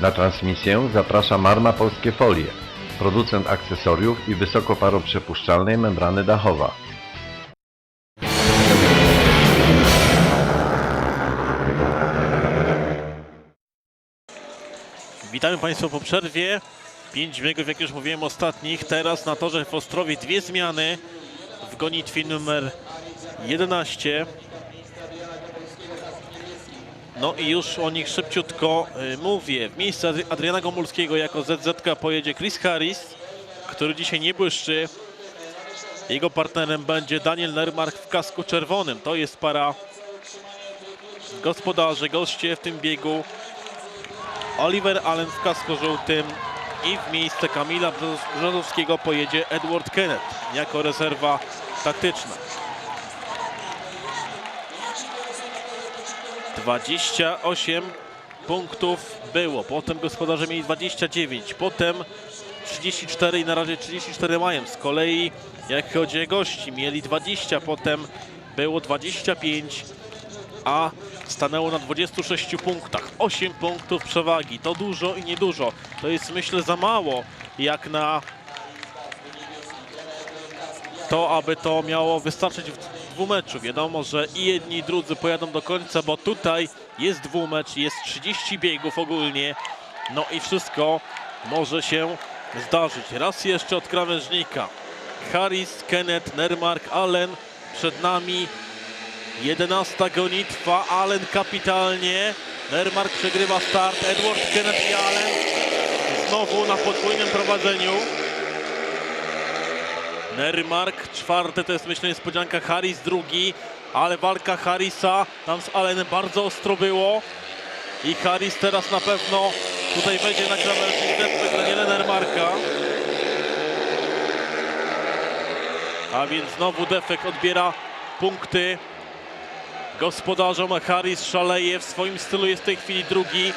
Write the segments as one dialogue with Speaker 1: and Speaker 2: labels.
Speaker 1: Na transmisję zaprasza Marma Polskie Folie, producent akcesoriów i wysokoparoprzepuszczalnej membrany dachowa.
Speaker 2: Witamy Państwa po przerwie. Pięć biegów, jak już mówiłem, ostatnich. Teraz na torze w Ostrowie dwie zmiany w gonitwie numer 11. No i już o nich szybciutko y, mówię. W miejsce Adri- Adriana Gomulskiego jako ZZ pojedzie Chris Harris, który dzisiaj nie błyszczy. Jego partnerem będzie Daniel Nermark w kasku czerwonym. To jest para gospodarzy, goście w tym biegu. Oliver Allen w kasku żółtym i w miejsce Kamila Brzozowskiego pojedzie Edward Kenneth jako rezerwa taktyczna. 28 punktów było, potem gospodarze mieli 29, potem 34 i na razie 34 mają. Z kolei jak chodzi o gości, mieli 20, potem było 25, a stanęło na 26 punktach. 8 punktów przewagi. To dużo i niedużo. To jest myślę za mało jak na to, aby to miało wystarczyć w dwumeczu. Wiadomo, że i jedni i drudzy pojadą do końca, bo tutaj jest dwumecz, jest 30 biegów ogólnie. No i wszystko może się zdarzyć. Raz jeszcze od krawężnika. Harris, Kenneth, Nermark, Allen przed nami 11 gonitwa, Allen kapitalnie. Nermark przegrywa start, Edward Kenneth i Allen znowu na podwójnym prowadzeniu. Nermark czwarty to jest myślę niespodzianka, Harris drugi, ale walka Harrisa tam z Allenem bardzo ostro było. I Harris teraz na pewno tutaj będzie na deptać Daniela Nermarka. A więc znowu defekt odbiera punkty gospodarzom, a Harris szaleje. W swoim stylu jest w tej chwili drugi.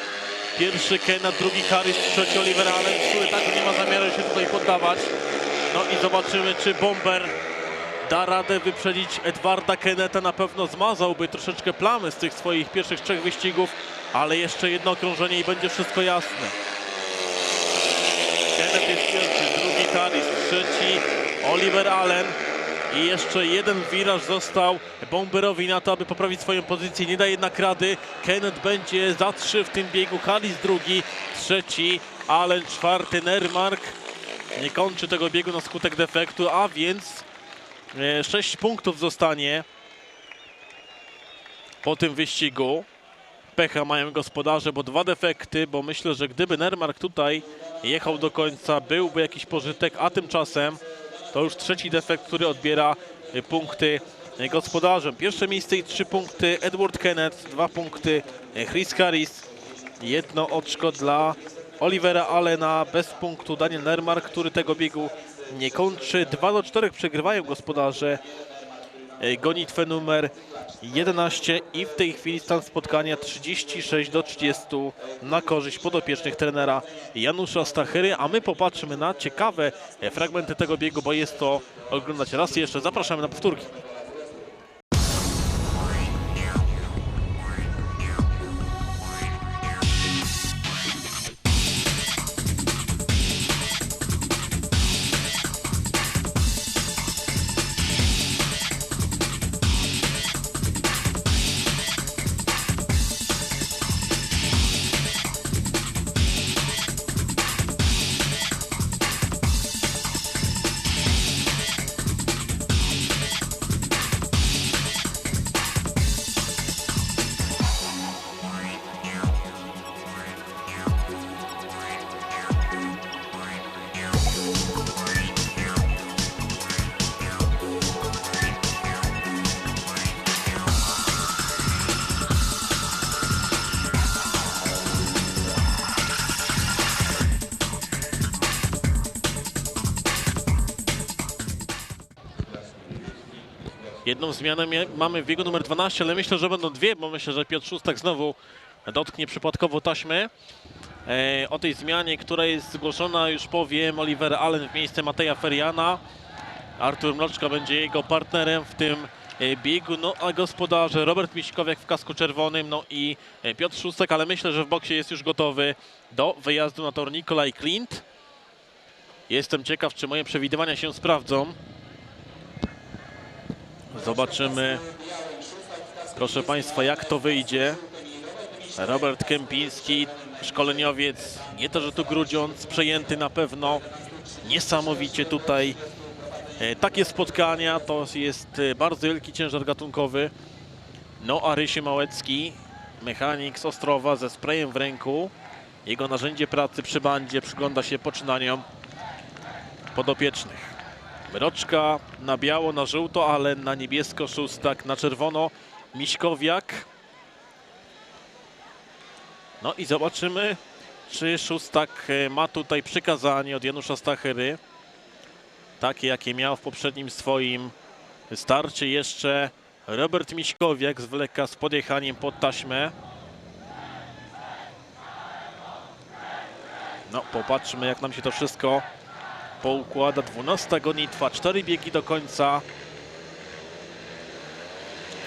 Speaker 2: Pierwszy Kenneth, drugi Harris, trzeci Oliver Allen, który także nie ma zamiaru się tutaj poddawać. No i zobaczymy, czy Bomber da radę wyprzedzić Edwarda Kenneta. Na pewno zmazałby troszeczkę plamy z tych swoich pierwszych trzech wyścigów, ale jeszcze jedno okrążenie i będzie wszystko jasne. Kenneth jest pierwszy, drugi Harris, trzeci Oliver Allen. I jeszcze jeden wiraż został Bomberowi na to, aby poprawić swoją pozycję. Nie da jednak rady. Kenneth będzie za trzy w tym biegu. Harris drugi, trzeci, Allen czwarty, Nermark nie kończy tego biegu na skutek defektu, a więc 6 punktów zostanie po tym wyścigu. Pecha mają gospodarze, bo dwa defekty, bo myślę, że gdyby Nermark tutaj jechał do końca, byłby jakiś pożytek, a tymczasem to już trzeci defekt, który odbiera e, punkty e, gospodarzem. Pierwsze miejsce i trzy punkty Edward Kenneth, dwa punkty e, Chris Harris, jedno oczko dla Olivera Allena, bez punktu Daniel Nermark, który tego biegu nie kończy. 2 do 4 przegrywają gospodarze gonitwę numer 11 i w tej chwili stan spotkania 36 do 30 na korzyść podopiecznych trenera Janusza Stachyry, a my popatrzymy na ciekawe fragmenty tego biegu, bo jest to oglądać raz jeszcze. Zapraszamy na powtórki. Jedną zmianę mamy w biegu numer 12, ale myślę, że będą dwie, bo myślę, że Piotr Szóstak znowu dotknie przypadkowo taśmy. E, o tej zmianie, która jest zgłoszona, już powiem, Oliver Allen w miejsce Mateja Feriana. Artur Mroczka będzie jego partnerem w tym e, biegu, no a gospodarze Robert Miśkowiak w kasku czerwonym, no i e, Piotr Szóstek, ale myślę, że w boksie jest już gotowy do wyjazdu na tor Nikolaj Klint. Jestem ciekaw, czy moje przewidywania się sprawdzą. Zobaczymy, proszę Państwa, jak to wyjdzie. Robert Kępiński, szkoleniowiec, nie to, że tu grudziąc, przejęty na pewno. Niesamowicie tutaj e, takie spotkania to jest e, bardzo wielki ciężar gatunkowy. No a Rysie Małecki, mechanik z Ostrowa ze sprayem w ręku. Jego narzędzie pracy przy bandzie przygląda się poczynaniom podopiecznych. Mroczka na biało, na żółto, ale na niebiesko szóstak, na czerwono Miśkowiak. No i zobaczymy, czy szóstak e, ma tutaj przykazanie od Janusza Stachery. Takie, jakie miał w poprzednim swoim starcie jeszcze Robert Miśkowiak zwleka z podjechaniem pod taśmę. No, popatrzmy, jak nam się to wszystko poukłada. 12 gonitwa, 4 biegi do końca.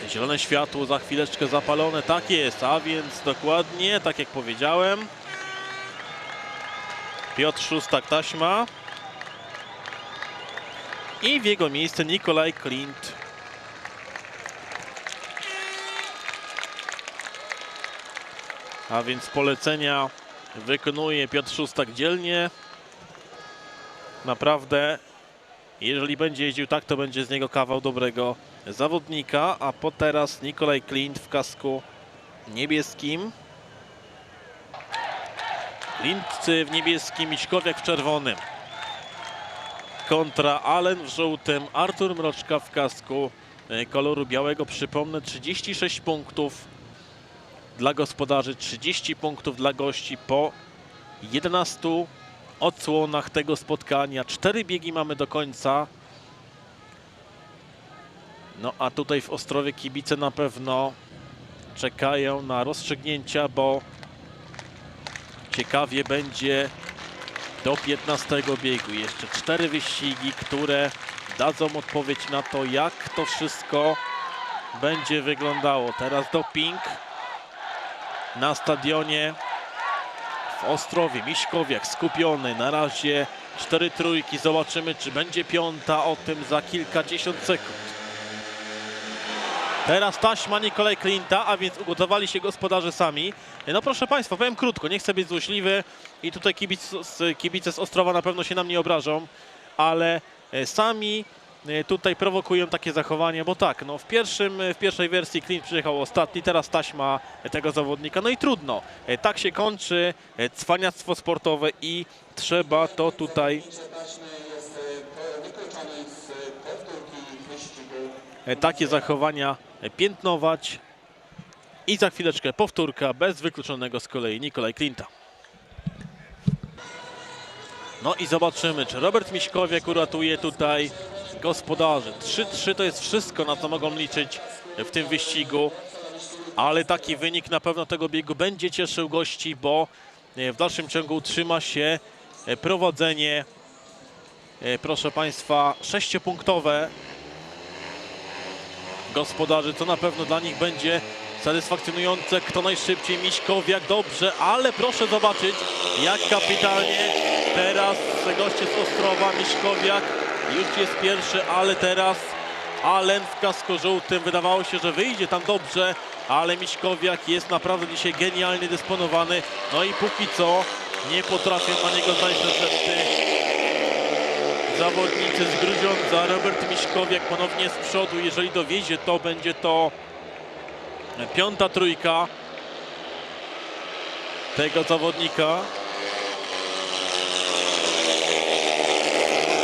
Speaker 2: Zielone światło za chwileczkę zapalone, tak jest, a więc dokładnie, tak jak powiedziałem. Piotr Szóstak taśma. I w jego miejsce Nikolaj Klint. A więc polecenia wykonuje Piotr Szóstak dzielnie. Naprawdę, jeżeli będzie jeździł tak, to będzie z niego kawał dobrego zawodnika. A po teraz Nikolaj Klint w kasku niebieskim. Klint w niebieskim, Miśkowiak w czerwonym. Kontra Allen w żółtym, Artur Mroczka w kasku e, koloru białego. Przypomnę, 36 punktów dla gospodarzy, 30 punktów dla gości po 11 odsłonach tego spotkania. Cztery biegi mamy do końca. No a tutaj w Ostrowie kibice na pewno czekają na rozstrzygnięcia, bo ciekawie będzie do 15 biegu. Jeszcze cztery wyścigi, które dadzą odpowiedź na to, jak to wszystko będzie wyglądało. Teraz doping na stadionie w Ostrowie. Miśkowiak skupiony. Na razie cztery trójki. Zobaczymy, czy będzie piąta. O tym za kilkadziesiąt sekund. Teraz taśma Nikolaj Klinta, a więc ugotowali się gospodarze sami. No proszę Państwa, powiem krótko, nie chcę być złośliwy i tutaj kibic, kibice z Ostrowa na pewno się na mnie obrażą, ale e, sami tutaj prowokują takie zachowanie, bo tak, no w, pierwszym, w pierwszej wersji Klint przyjechał ostatni, teraz taśma tego zawodnika, no i trudno. E, Tak się kończy e, cwaniactwo sportowe i trzeba to tutaj e, takie zachowania e, piętnować. I za chwileczkę powtórka bez wykluczonego z kolei Nikolaj Klinta. No i zobaczymy, czy Robert Miśkowiak uratuje tutaj gospodarzy. 3-3 to jest wszystko, na co mogą liczyć w tym wyścigu. Ale taki wynik na pewno tego biegu będzie cieszył gości, bo e, w dalszym ciągu utrzyma się e, prowadzenie, e, proszę Państwa, sześciopunktowe gospodarzy, co na pewno dla nich będzie satysfakcjonujące. Kto najszybciej, Miśkowiak, dobrze, ale proszę zobaczyć, jak kapitalnie teraz goście z Ostrowa, Miśkowiak już jest pierwszy, ale teraz Allen w kasku żółtym. Wydawało się, że wyjdzie tam dobrze, ale Miśkowiak jest naprawdę dzisiaj genialnie dysponowany. No i póki co nie potrafię na niego znaleźć recepty zawodnicy z Grudziądza. Robert Miśkowiak ponownie z przodu. Jeżeli dowiezie, to będzie to piąta trójka tego zawodnika.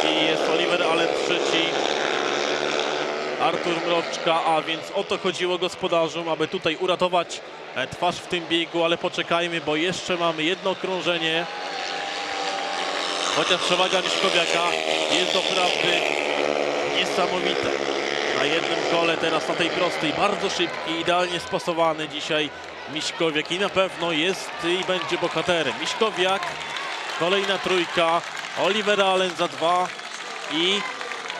Speaker 2: Drugi jest Trzeci Artur Mroczka, a więc o to chodziło gospodarzom, aby tutaj uratować e, twarz w tym biegu, ale poczekajmy, bo jeszcze mamy jedno okrążenie. Chociaż przewaga Miśkowiaka jest doprawdy niesamowita. Na jednym kole teraz na tej prostej, bardzo szybki, idealnie spasowany dzisiaj Miśkowiak i na pewno jest i będzie bohaterem. Miśkowiak, kolejna trójka, Oliver Allen za dwa i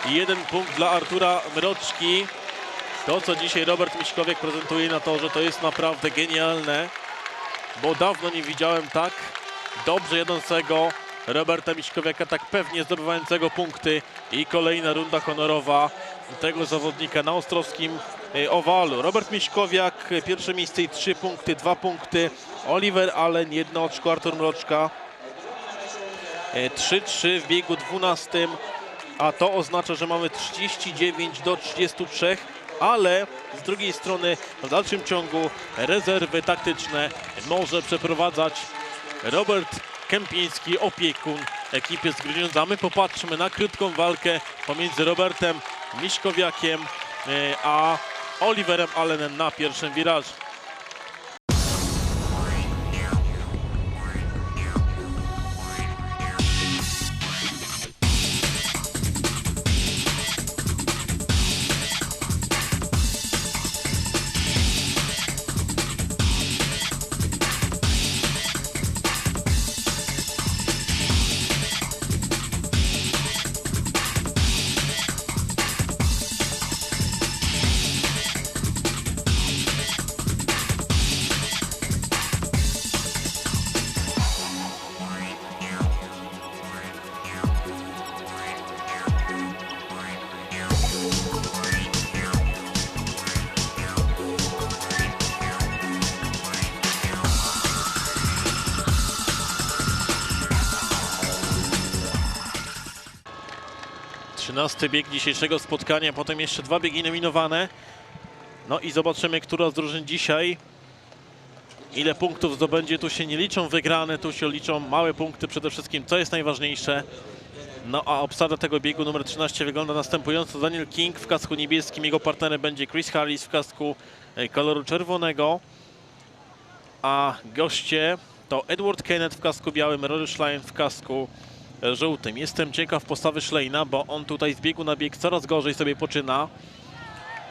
Speaker 2: jeden punkt dla Artura Mroczki. To, co dzisiaj Robert Miśkowiak prezentuje na torze, to jest naprawdę genialne, bo dawno nie widziałem tak dobrze jadącego Roberta Miśkowiaka, tak pewnie zdobywającego punkty i kolejna runda honorowa tego zawodnika na Ostrowskim e, Owalu. Robert Miśkowiak, e, pierwsze miejsce i trzy punkty, dwa punkty. Oliver Allen, jedno oczko, Artur Mroczka. E, 3-3 w biegu 12, a to oznacza, że mamy 39 do 33, ale z drugiej strony w dalszym ciągu rezerwy taktyczne może przeprowadzać Robert Kępiński, opiekun ekipy z Grudziądza. My popatrzmy na krótką walkę pomiędzy Robertem Miśkowiakiem e, a Oliverem Allenem na pierwszym wirażu. Trzynasty bieg dzisiejszego spotkania, potem jeszcze dwa biegi nominowane. No i zobaczymy, która z drużyn dzisiaj ile punktów zdobędzie. Tu się nie liczą wygrane, tu się liczą małe punkty przede wszystkim, co jest najważniejsze. No a obsada tego biegu numer 13 wygląda następująco. Daniel King w kasku niebieskim, jego partnerem będzie Chris Harris w kasku e, koloru czerwonego. A goście to Edward Kenneth w kasku białym, Rory Schlein w kasku żółtym. Jestem ciekaw postawy Schleina, bo on tutaj z biegu na bieg coraz gorzej sobie poczyna.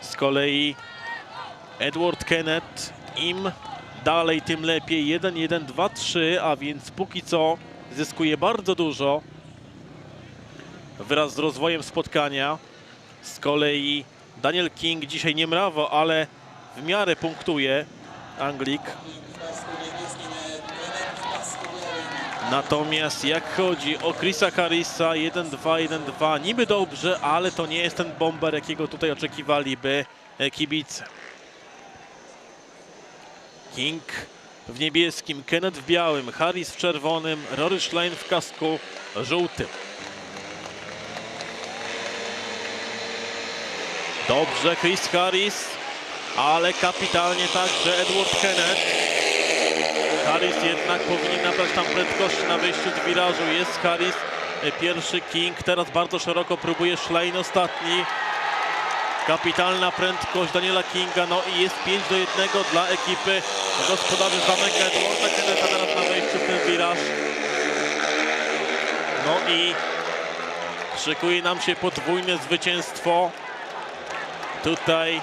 Speaker 2: Z kolei Edward Kenneth im dalej, tym lepiej. 1, 1, 2, 3, a więc póki co zyskuje bardzo dużo wraz z rozwojem spotkania. Z kolei Daniel King dzisiaj nie mrawo, ale w miarę punktuje Anglik. Natomiast jak chodzi o Chrisa Harrisa 1-2, 1-2, niby dobrze, ale to nie jest ten bomber, jakiego tutaj oczekiwaliby e, kibice. King w niebieskim, Kenneth w białym, Harris w czerwonym, Rory Schlein w kasku żółtym. Dobrze, Chris Harris, ale kapitalnie także Edward Kenneth. Harris jednak powinien nabrać tam prędkości na wyjściu z wirażu. Jest Harris, e, pierwszy King, teraz bardzo szeroko próbuje Schlein ostatni. Kapitalna prędkość Daniela Kinga, no i jest 5 do 1 dla ekipy gospodarzy zamek Edwarda Kenneta teraz na wejściu w ten wiraż. No i szykuje nam się podwójne zwycięstwo. Tutaj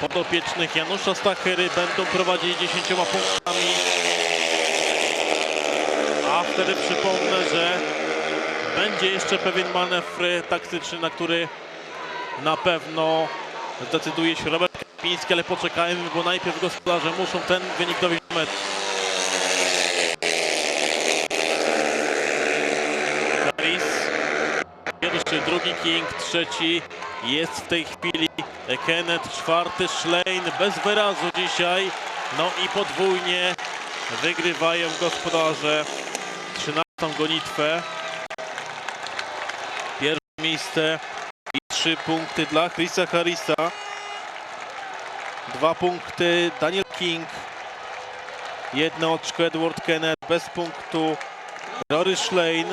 Speaker 2: podopiecznych Janusza Stachery będą prowadzili 10 punktami. A wtedy przypomnę, że będzie jeszcze pewien manewr taktyczny, na który na pewno zdecyduje się Robert Kapiński, ale poczekajmy, bo najpierw gospodarze muszą ten wynik dowieść do mety. Harris, pierwszy, drugi King, trzeci jest w tej chwili Kenneth, czwarty Schlein, bez wyrazu dzisiaj, no i podwójnie wygrywają gospodarze 13 gonitwę. Pierwsze miejsce i trzy punkty dla Chrisa Harrisa. Dwa punkty Daniel King. Jedno oczko Edward Kenneth bez punktu Rory Schlein.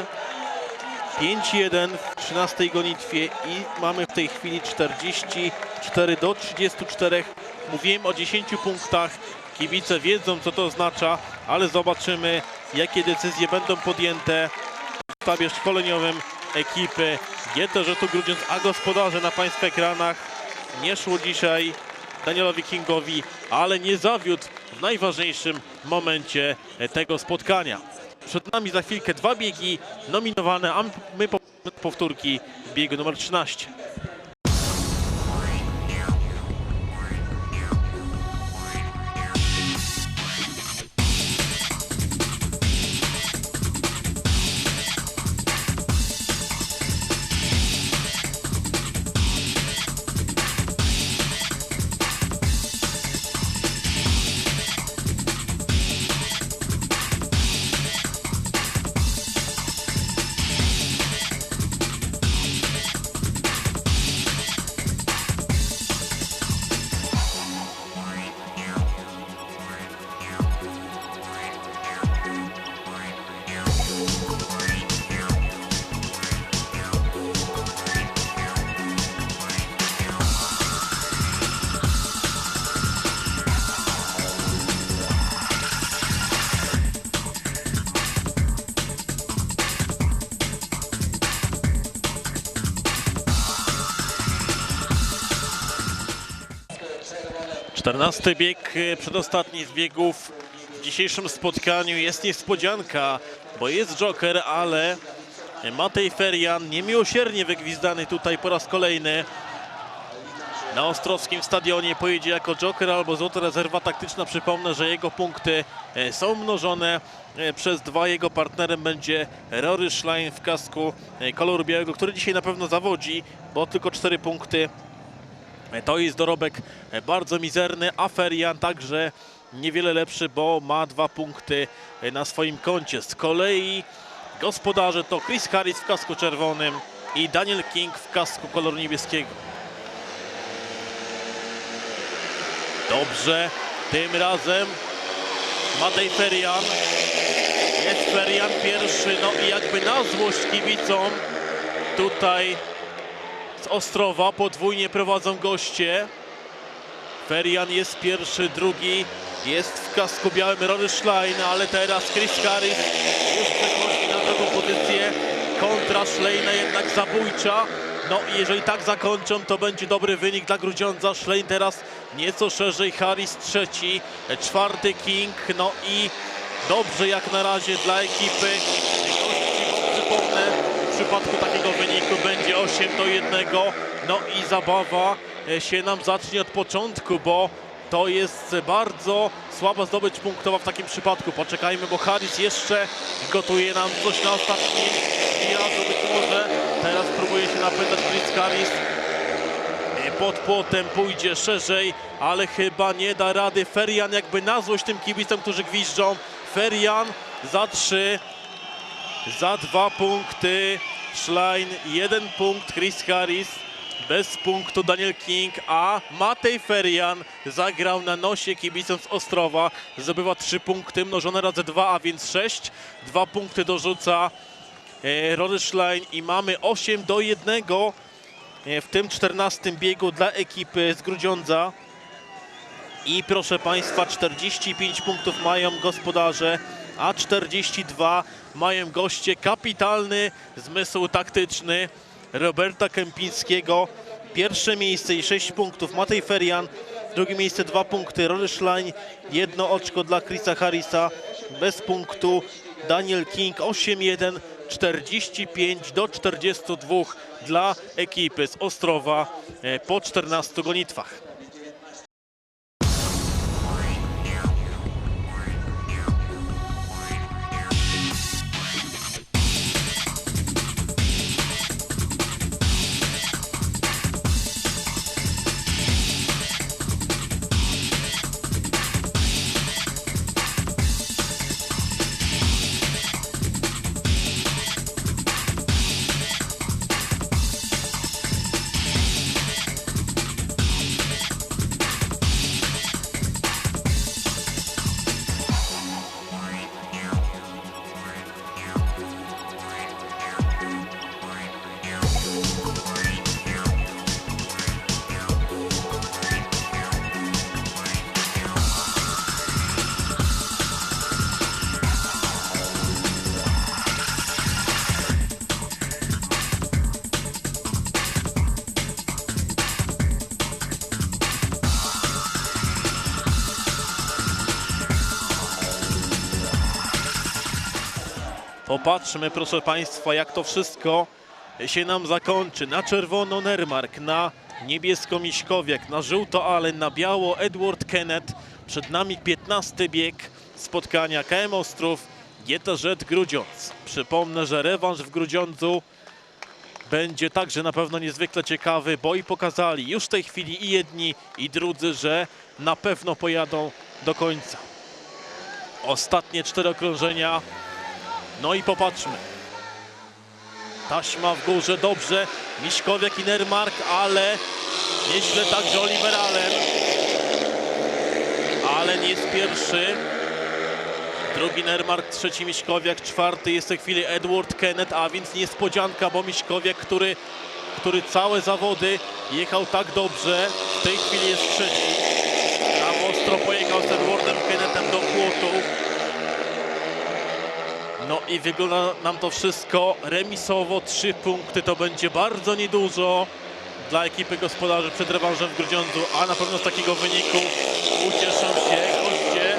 Speaker 2: 5-1 w 13 gonitwie i mamy w tej chwili 44 do 34. Mówiłem o 10 punktach. Kibice wiedzą co to oznacza, ale zobaczymy jakie decyzje będą podjęte w sztabie szkoleniowym ekipy GT Rzutu Grudziądz, a gospodarze na Państwa ekranach nie szło dzisiaj Danielowi Kingowi, ale nie zawiódł w najważniejszym momencie tego spotkania. Przed nami za chwilkę dwa biegi nominowane, a my po- powtórki biegu numer 13. 14 bieg, e, przedostatni z biegów w dzisiejszym spotkaniu. Jest niespodzianka, bo jest Joker, ale Matej Ferian niemiłosiernie wygwizdany tutaj po raz kolejny. Na Ostrowskim stadionie pojedzie jako Joker albo złota rezerwa taktyczna. Przypomnę, że jego punkty e, są mnożone e, przez dwa. Jego partnerem będzie Rory Schlein w kasku e, koloru białego, który dzisiaj na pewno zawodzi, bo tylko cztery punkty To jest dorobek e, bardzo mizerny, a Ferian także niewiele lepszy, bo ma dwa punkty e, na swoim koncie. Z kolei gospodarze to Chris Harris w kasku czerwonym i Daniel King w kasku koloru niebieskiego. Dobrze, tym razem Matej Ferian. Jest Ferian pierwszy, no i jakby na złość kibicom tutaj Ostrowa podwójnie prowadzą goście. Ferian jest pierwszy, drugi jest w kasku białym Rory Schlein, ale teraz Chris Harris już przechodzi na drugą pozycję. Kontra Schleina jednak zabójcza. No i jeżeli tak zakończą, to będzie dobry wynik dla Grudziądza. Schlein teraz nieco szerzej, Harris trzeci, czwarty King, no i dobrze jak na razie dla ekipy. Gości, przypomnę, przypadku takiego wyniku będzie 8 do 1. No i zabawa e, się nam zacznie od początku, bo to jest bardzo słaba zdobycz punktowa w takim przypadku. Poczekajmy, bo Harris jeszcze gotuje nam coś na ostatni razu być może. Teraz próbuje się napędzać Chris Harris. E, Pod płotem pójdzie szerzej, ale chyba nie da rady. Ferian jakby na złość tym kibicom, którzy gwiżdżą. Ferian za trzy, za dwa punkty Schlein, jeden punkt Chris Harris, bez punktu Daniel King, a Matej Ferian zagrał na nosie kibicom z Ostrowa, zdobywa trzy punkty mnożone razy dwa, a więc sześć, dwa punkty dorzuca e, Rory Schlein i mamy 8 do 1 e, w tym 14 biegu dla ekipy z Grudziądza. I proszę Państwa, 45 punktów mają gospodarze, a 42 mają goście. Kapitalny zmysł taktyczny Roberta Kępińskiego. Pierwsze miejsce i 6 punktów Matej Ferian. Drugie miejsce 2 punkty Rory. Jedno oczko dla Chrisa Harrisa. Bez punktu Daniel King 8-1. 45 do 42 dla ekipy z Ostrowa e, po 14 gonitwach. Popatrzmy, proszę Państwa, jak to wszystko się nam zakończy. Na czerwono Nermark, na niebiesko Miśkowiak, na żółto Allen, na biało Edward Kenneth. Przed nami 15 bieg spotkania KM Ostrów, GTZ Grudziądz. Przypomnę, że rewanż w Grudziądzu będzie także na pewno niezwykle ciekawy, bo i pokazali już w tej chwili i jedni, i drudzy, że na pewno pojadą do końca. Ostatnie cztery okrążenia no i popatrzmy. Taśma w górze, dobrze. Miśkowiak i Nermark, ale nieźle także Oliver Allen. Allen jest pierwszy. Drugi Nermark, trzeci Miśkowiak, czwarty jest w tej chwili Edward Kenneth, a więc niespodzianka, bo Miśkowiak, który, który całe zawody jechał tak dobrze, w tej chwili jest trzeci. Tam ostro pojechał z Edwardem Kennethem do płotu. No i wygląda nam to wszystko remisowo. Trzy punkty to będzie bardzo niedużo dla ekipy gospodarzy przed rewanżem w Grudziądzu, a na pewno z takiego wyniku ucieszą się goście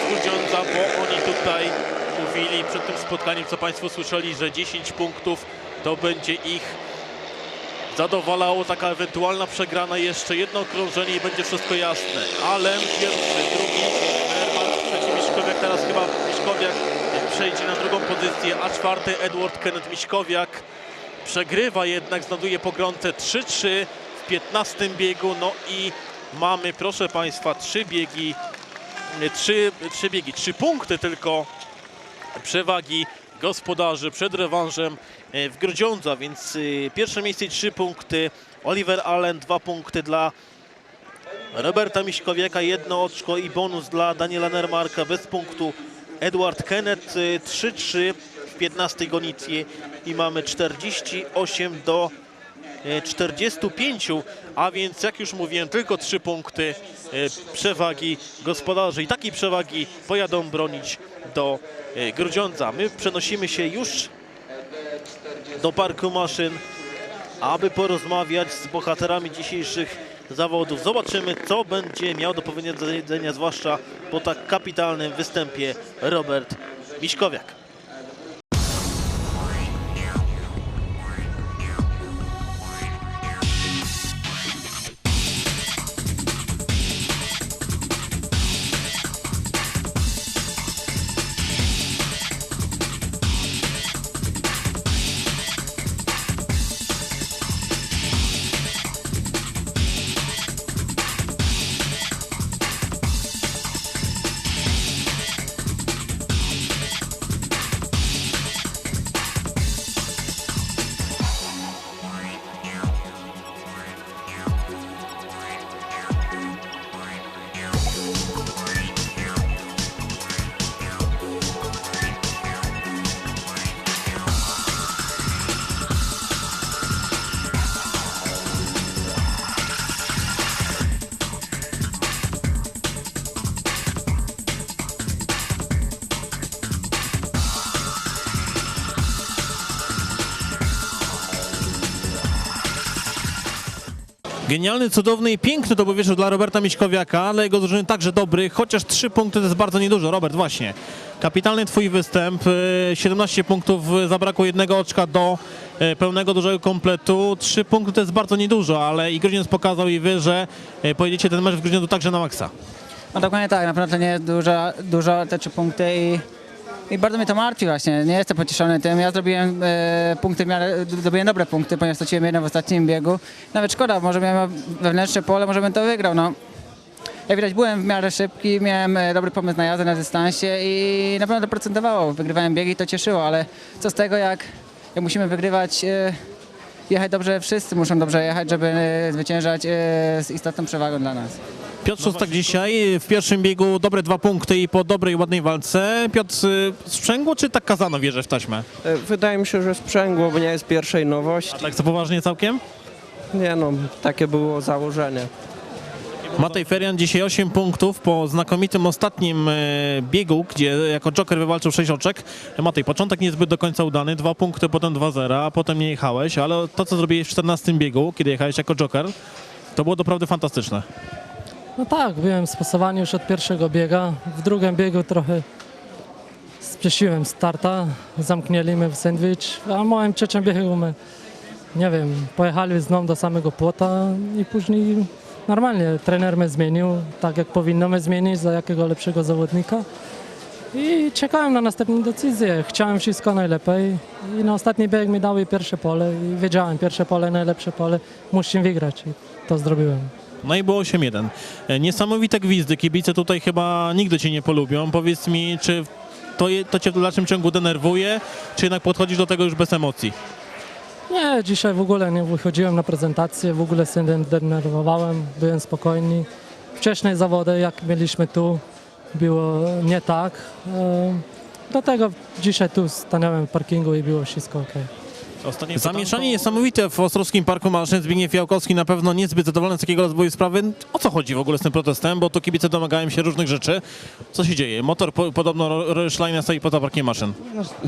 Speaker 2: z Grudziądza, bo oni tutaj mówili przed tym spotkaniem, co Państwo słyszeli, że 10 punktów to będzie ich zadowalało taka ewentualna przegrana, jeszcze jedno okrążenie i będzie wszystko jasne. Alem pierwszy, drugi, Miszkowiak, teraz chyba Miszkowiak przejdzie na drugą pozycję, a czwarty Edward Kenneth Miszkowiak przegrywa jednak, znajduje pogrące 3-3 w 15 biegu, no i mamy, proszę Państwa, trzy biegi, trzy, trzy biegi, trzy punkty tylko przewagi gospodarzy przed rewanżem e, w Grudziądza, więc y, pierwsze miejsce i trzy punkty. Oliver Allen, dwa punkty dla Roberta Miśkowiaka, jedno oczko i bonus dla Daniela Nermarka bez punktu. Edward Kenneth y, 3-3 w 15 gonicy i mamy 48 do e, 45, a więc jak już mówiłem, tylko trzy punkty e, przewagi gospodarzy i takiej przewagi pojadą bronić do Grudziądza. My przenosimy się już do parku maszyn, aby porozmawiać z bohaterami dzisiejszych zawodów. Zobaczymy, co będzie miał do powiedzenia, zwłaszcza po tak kapitalnym występie Robert Miśkowiak. Genialny, cudowny i piękny to był wieczór dla Roberta Miśkowiaka, ale jego drużyny także dobry, chociaż trzy punkty to jest bardzo niedużo. Robert, właśnie. Kapitalny twój występ, e, 17 punktów, e, zabrakło jednego oczka do e, pełnego dużego kompletu. Trzy punkty to jest bardzo niedużo, ale i Grudziądz pokazał i wy, że e, pojedziecie ten mecz w Grudziądzu także na maksa.
Speaker 3: No dokładnie tak, na pewno to nie dużo, dużo te trzy punkty i, i bardzo mnie to martwi właśnie. Nie jestem pocieszony tym. Ja zrobiłem e, punkty miarę, zrobiłem dobre punkty, ponieważ straciłem jeden w ostatnim biegu. Nawet szkoda, może miałem wewnętrzne pole, może bym to wygrał. No. Jak widać byłem w miarę szybki, miałem e, dobry pomysł na jazdę na dystansie i na pewno to procentowało. Wygrywałem biegi, to cieszyło, ale co z tego jak, jak musimy wygrywać, e, jechać dobrze, wszyscy muszą dobrze jechać, żeby e, zwyciężać e, z istotną przewagą dla nas.
Speaker 2: Piotr Szóstak dzisiaj w pierwszym biegu dobre dwa punkty i po dobrej, ładnej walce. Piotr, y, sprzęgło czy tak kazano wierzę w taśmę?
Speaker 4: E, Wydaje mi się, że sprzęgło, bo nie jest pierwszej
Speaker 2: A
Speaker 4: nowości.
Speaker 2: tak co poważnie całkiem?
Speaker 4: Nie no, takie było założenie.
Speaker 2: Matej Ferian dzisiaj 8 punktów po znakomitym ostatnim e, biegu, gdzie jako joker wywalczył 6 oczek. Matej, początek niezbyt do końca udany, 2 punkty, potem 2-0, a potem nie jechałeś, ale to co zrobiłeś w 14 biegu, kiedy jechałeś jako joker, to było doprawdy fantastyczne.
Speaker 5: No tak, byłem spasowany już od pierwszego biega. W drugim biegu trochę spieszyłem starta, zamknęliśmy w sandwich, a w moim trzecim biegu my, nie wiem, pojechali znowu do samego płota i później normalnie trener mnie zmienił, tak jak powinno mnie zmienić, za jakiego lepszego zawodnika. I czekałem na następną decyzję. Chciałem wszystko najlepiej i na ostatni bieg mi dały pierwsze pole i wiedziałem, pierwsze pole, najlepsze pole, muszę wygrać i to zrobiłem.
Speaker 2: No i było 8-1. E, Niesamowite gwizdy, kibice tutaj chyba nigdy cię nie polubią. Powiedz mi, czy to, je, to cię w dalszym ciągu denerwuje, czy jednak podchodzisz do tego już bez emocji?
Speaker 5: Nie, dzisiaj w ogóle nie wychodziłem na prezentację, w ogóle się nie denerwowałem, byłem spokojny. Wcześniej zawody, jak mieliśmy tu, było nie tak. E, Do tego dzisiaj tu stanąłem w parkingu i było wszystko ok.
Speaker 2: Ostatnie Zamieszanie niesamowite w Ostrowskim Parku Maszyn. Zbigniew Jałkowski na pewno niezbyt zadowolony z takiego rozwoju sprawy. O co chodzi w ogóle z tym protestem? Bo to kibice domagają się różnych rzeczy. Co się dzieje? Motor po, podobno Royal stoi poza parkiem maszyn.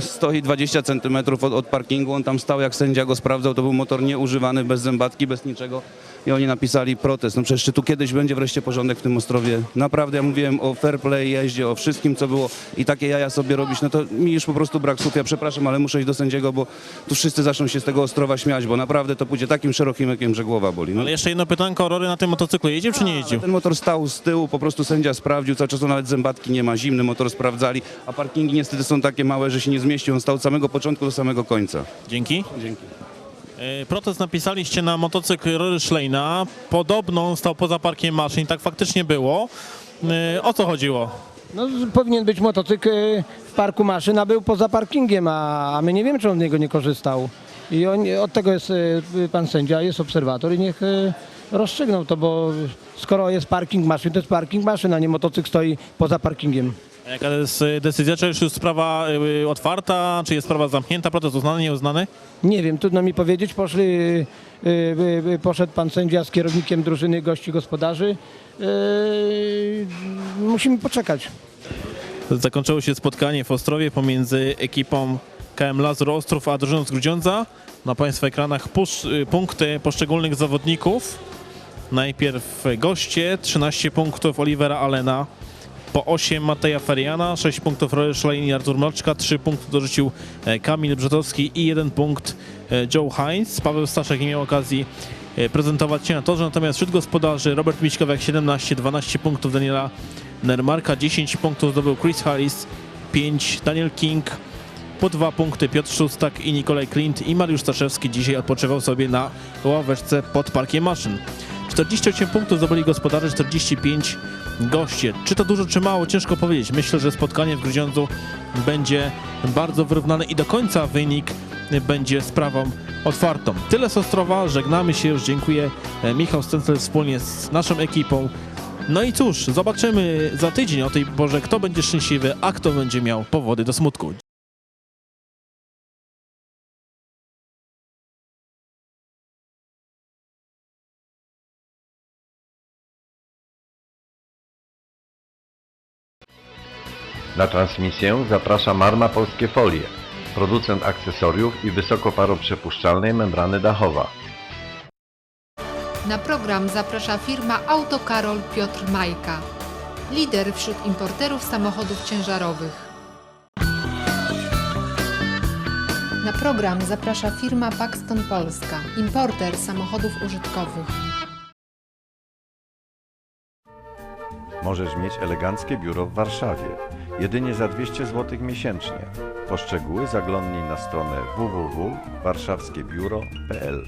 Speaker 6: Stoi 20 cm od, od parkingu, on tam stał jak sędzia go sprawdzał, to był motor nieużywany, bez zębatki, bez niczego i oni napisali protest. No przecież czy tu kiedyś będzie wreszcie porządek w tym Ostrowie? Naprawdę, ja mówiłem o fair play jeździe, o wszystkim co było i takie jaja sobie robić, no to mi już po prostu brak słów, ja przepraszam, ale muszę iść do sędziego, bo tu wszyscy zaczną się z tego Ostrowa śmiać, bo naprawdę to pójdzie takim szerokim ekiem, że głowa boli. No.
Speaker 2: Ale jeszcze jedno pytanko, Rory na tym motocyklu jeździł czy nie jeździł?
Speaker 6: Ten motor stał z tyłu, po prostu sędzia sprawdził, cały czas nawet zębatki nie ma, zimny motor sprawdzali, a parkingi niestety są takie małe, że się nie zmieści, on stał od samego początku do samego końca.
Speaker 2: Dzięki.
Speaker 6: Dzięki.
Speaker 2: E, Protest napisaliście na motocykl Rory Schleina. Podobno stał poza parkiem maszyn. Tak faktycznie było. E, O co chodziło?
Speaker 7: No, powinien być motocykl y, w parku maszyn, a był poza parkingiem, a, my nie wiemy, czy on z niego nie korzystał. I on, od tego jest pan sędzia, jest obserwator i niech rozstrzygnął to, bo skoro jest parking maszyn, to jest parking maszyn, a nie motocykl stoi poza parkingiem.
Speaker 2: A Jaka jest e, decyzja? Czy już jest sprawa e, otwarta? Czy jest sprawa zamknięta? Protest uznany, nieuznany?
Speaker 7: Nie wiem, trudno mi powiedzieć, poszli, y, y, y, poszedł pan sędzia z kierownikiem drużyny gości gospodarzy. Y, musimy poczekać.
Speaker 2: Zakończyło się spotkanie w Ostrowie pomiędzy ekipą KM Lazur Ostrów a drużyną z Grudziądza. Na Państwa ekranach pusz, y, punkty poszczególnych zawodników. Najpierw goście, 13 punktów Olivera Alena, po 8 Mateja Feriana, 6 punktów Schlein i Artur Mroczka, 3 punkty dorzucił e, Kamil Brzetowski i 1 punkt e, Joe Heinz. Paweł Staszek nie miał okazji e, prezentować się na torze, natomiast wśród gospodarzy Robert Miśkowiak 17, 12 punktów Daniela Nermarka, 10 punktów zdobył Chris Harris, 5 Daniel King, po dwa punkty Piotr Szustak i Nikolaj Klint i Mariusz Staszewski dzisiaj odpoczywał sobie na ławeczce pod parkiem maszyn. 48 punktów zdobyli gospodarze, 45 goście. Czy to dużo, czy mało, ciężko powiedzieć. Myślę, że spotkanie w Grudziądzu będzie bardzo wyrównane i do końca wynik będzie sprawą otwartą. Tyle z Ostrowa, żegnamy się już, dziękuję. E, Michał Stencel wspólnie z naszą ekipą. No i cóż, zobaczymy za tydzień o tej porze, kto będzie szczęśliwy, a kto będzie miał powody do smutku.
Speaker 1: Na transmisję zaprasza Marma Polskie Folie, producent akcesoriów i wysokoparoprzepuszczalnej membrany dachowa.
Speaker 8: Na program zaprasza firma Autokarol Piotr Majka, lider wśród importerów samochodów ciężarowych. Na program zaprasza firma Paxton Polska, importer samochodów użytkowych.
Speaker 1: Możesz mieć eleganckie biuro w Warszawie. Jedynie za 200 zł miesięcznie. Po szczegóły zaglądnij na stronę www.warszawskiebiuro.pl